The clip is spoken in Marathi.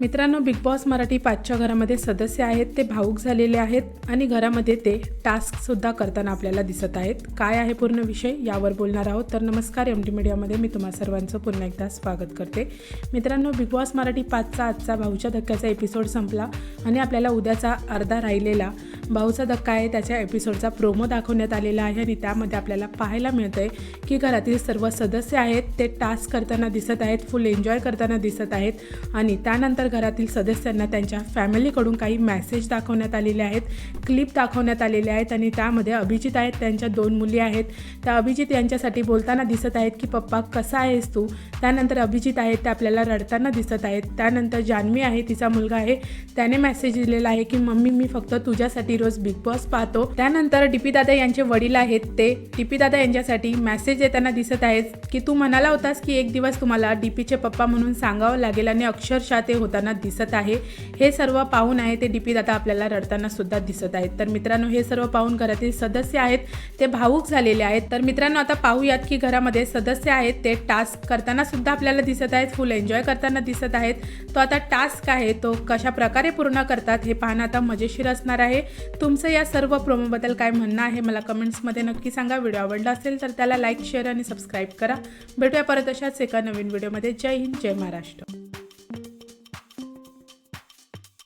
मित्रांनो बिग बॉस मराठी पाचच्या घरामध्ये सदस्य आहेत ते भाऊक झालेले आहेत आणि घरामध्ये ते टास्कसुद्धा करताना आपल्याला दिसत आहेत. काय आहे पूर्ण विषय? यावर बोलणार आहोत. तर नमस्कार एम डी मीडियामध्ये मी तुम्हा सर्वांचं पुन्हा एकदा स्वागत करते. मित्रांनो बिग बॉस मराठी पाचचा आजचा भाऊच्या धक्क्याचा एपिसोड संपला आणि आपल्याला उद्याचा अर्धा राहिलेला भाऊचा धक्का आहे त्याच्या एपिसोडचा प्रोमो दाखवण्यात आलेला आहे आणि त्यामध्ये आपल्याला पाहायला मिळतंय की घरातील सर्व सदस्य आहेत ते टास्क करताना दिसत आहेत फुल एन्जॉय करताना दिसत आहेत आणि त्यानंतर घरातील सदस्यांना त्यांच्या फॅमिलीकडून काही मॅसेज दाखवण्यात आलेले आहेत क्लिप दाखवण्यात आलेले आहेत आणि त्यामध्ये अभिजित आहेत त्यांच्या दोन मुली आहेत. त्या अभिजित यांच्यासाठी बोलताना दिसत आहेत की पप्पा कसा आहेस तू? त्यानंतर अभिजित आहेत ते आपल्याला रडताना दिसत आहेत. त्यानंतर जान्हवी आहे तिचा मुलगा आहे. त्याने मॅसेज दिलेला आहे की मम्मी मी फक्त तुझ्यासाठी रोज बिग बॉस पाहतो. त्यानंतर डीपी दादा यांचे वडील आहेत ते. डीपी दादा यांच्यासाठी मेसेज येताना दिसत आहेत की तू म्हणाला होतास की एक दिवस तुम्हाला डीपीचे पप्पा म्हणून सांगावं लागेल आणि अक्षरशः ते होताना दिसत आहे. हे सर्व पाहून आहे ते डीपी दादा आपल्याला रडताना सुद्धा दिसत आहेत. तर मित्रांनो हे सर्व पाहून घरातील सदस्य आहेत ते भावूक झालेले आहेत. तर मित्रांनो आता पाहूयात की घरामध्ये सदस्य आहेत ते टास्क करताना सुद्धा आपल्याला दिसत आहेत फुल एन्जॉय करताना दिसत आहेत. तो आता टास्क आहे? तो कशा प्रकारे पूर्ण करतात? हे पाहणं आता मजेशीर असणार आहे. तुमचं या सर्व प्रोमोबद्दल काय म्हणणं आहे मला कमेंट्समध्ये नक्की सांगा. व्हिडिओ आवडला असेल तर त्याला लाईक शेअर आणि सबस्क्राईब करा. भेटूया परत अशाच एका नवीन व्हिडिओमध्ये. जय हिंद जय महाराष्ट्र.